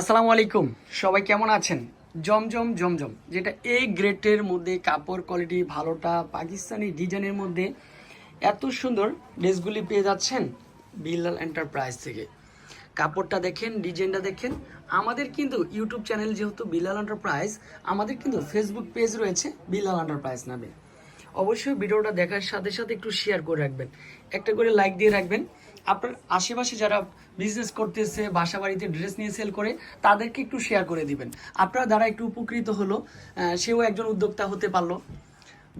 আসসালামু আলাইকুম। সবাই কেমন আছেন? জমজম জমজম। যেটা এই গ্রেটের মধ্যে, কাপড় কোয়ালিটি ভালোটা, পাকিস্তানি ডিজাইনের মধ্যে এত সুন্দর ড্রেসগুলি পেয়ে যাচ্ছেন বিল্লাল এন্টারপ্রাইজ থেকে। কাপড়টা দেখেন, ডিজাইনটা দেখেন। আমাদের কিন্তু ইউটিউব চ্যানেল যেহেতু বিল্লাল এন্টারপ্রাইজ আমাদের কিন্তু ফেসবুক পেজ রয়েছে বিল্লাল এন্টারপ্রাইজ নামে। অবশ্যই ভিডিওটা দেখার সাথে সাথে একটু শেয়ার করে রাখবেন। একটা করে লাইক দিয়ে রাখবেন। আপনার আশেপাশে যারা বিজনেস করতেছে বাসা বাড়িতে ড্রেস নিয়ে সেল করে, তাদেরকে একটু শেয়ার করে দিবেন। আপনার দ্বারা একটু উপকৃত হলো সেও একজন উদ্যোক্তা হতে পারল।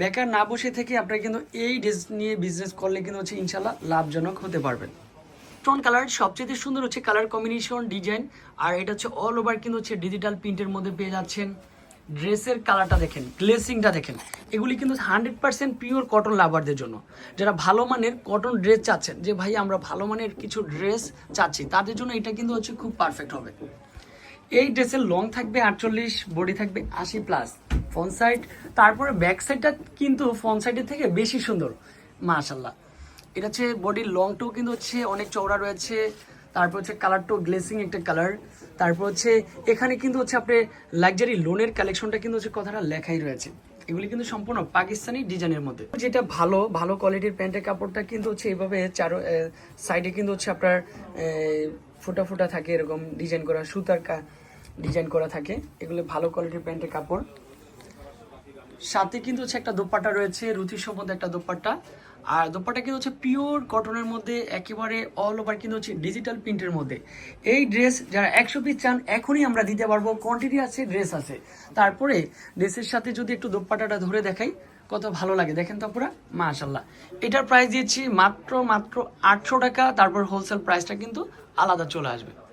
বেকার না বসে থেকে আপনারা কিন্তু এই ড্রেস নিয়ে বিজনেস করলে কিন্তু হচ্ছে ইনশাল্লাহ লাভজনক হতে পারবেন। স্টোন কালার সবচেয়ে সুন্দর হচ্ছে কালার কম্বিনেশন ডিজাইন আর এটা হচ্ছে অল ওভার কিন্তু হচ্ছে ডিজিটাল প্রিন্টের মধ্যে পেয়ে যাচ্ছেন। ড্রেসের কালারটা দেখেন গ্লেসিংটা দেখেন। এগুলি কিন্তু হান্ড্রেড পার্সেন্ট পিওর কটন লাভারদের জন্য। যারা ভালো মানের কটন ড্রেস চাচ্ছেন, যে ভাই আমরা ভালো মানের কিছু ড্রেস চাচ্ছি, তাদের জন্য এটা কিন্তু হচ্ছে খুব পারফেক্ট হবে। এই ড্রেসের লং থাকবে আটচল্লিশ বডি থাকবে আশি প্লাস ফ্রন্ট সাইড তারপরে ব্যাক সাইডটা কিন্তু ফ্রন্ট সাইডের থেকে বেশি সুন্দর মাশাল্লাহ এটা হচ্ছে বডির লংটাও কিন্তু হচ্ছে অনেক চওড়া রয়েছে। তারপর হচ্ছে কালার কালারটাও গ্লেসিং একটা কালার তারপর হচ্ছে এখানে কিন্তু হচ্ছে আপনি লাক্সারি লোনের কালেকশনটা কিন্তু হচ্ছে কথাটা লেখাই রয়েছে। এগুলি কিন্তু সম্পূর্ণ পাকিস্তানি ডিজাইনের মধ্যে। যেটা ভালো ভালো কোয়ালিটির প্যান্টের কাপড়টা কিন্তু হচ্ছে এইভাবে চারো সাইডে কিন্তু হচ্ছে আপনার ফোটা ফোটা থাকে এরকম ডিজাইন করা, সুতার ডিজাইন করা থাকে। এগুলো ভালো কোয়ালিটির প্যান্টের কাপড়। সাথে কিন্তু হচ্ছে একটা দোপাট্টা রয়েছে রুচির সম্বন্ধে একটা দোপাট্টা। আর দোপাটা কিন্তু হচ্ছে পিওর কটনের মধ্যে একেবারে অল ওভার কিন্তু হচ্ছে ডিজিটাল প্রিন্টের মধ্যে। এই ড্রেস যারা একশো পিস চান, এখনই আমরা দিতে পারব। কোয়ান্টিটি আছে ড্রেস আছে। তারপরে ড্রেসের সাথে যদি একটু দোপাট্টাটা ধরে দেখাই, কত ভালো লাগে। দেখেন তো পুরা মাশাল্লাহ এটার প্রাইস দিয়েছি মাত্র মাত্র আটশো টাকা। তারপর হোলসেল প্রাইসটা কিন্তু আলাদা চলে আসবে।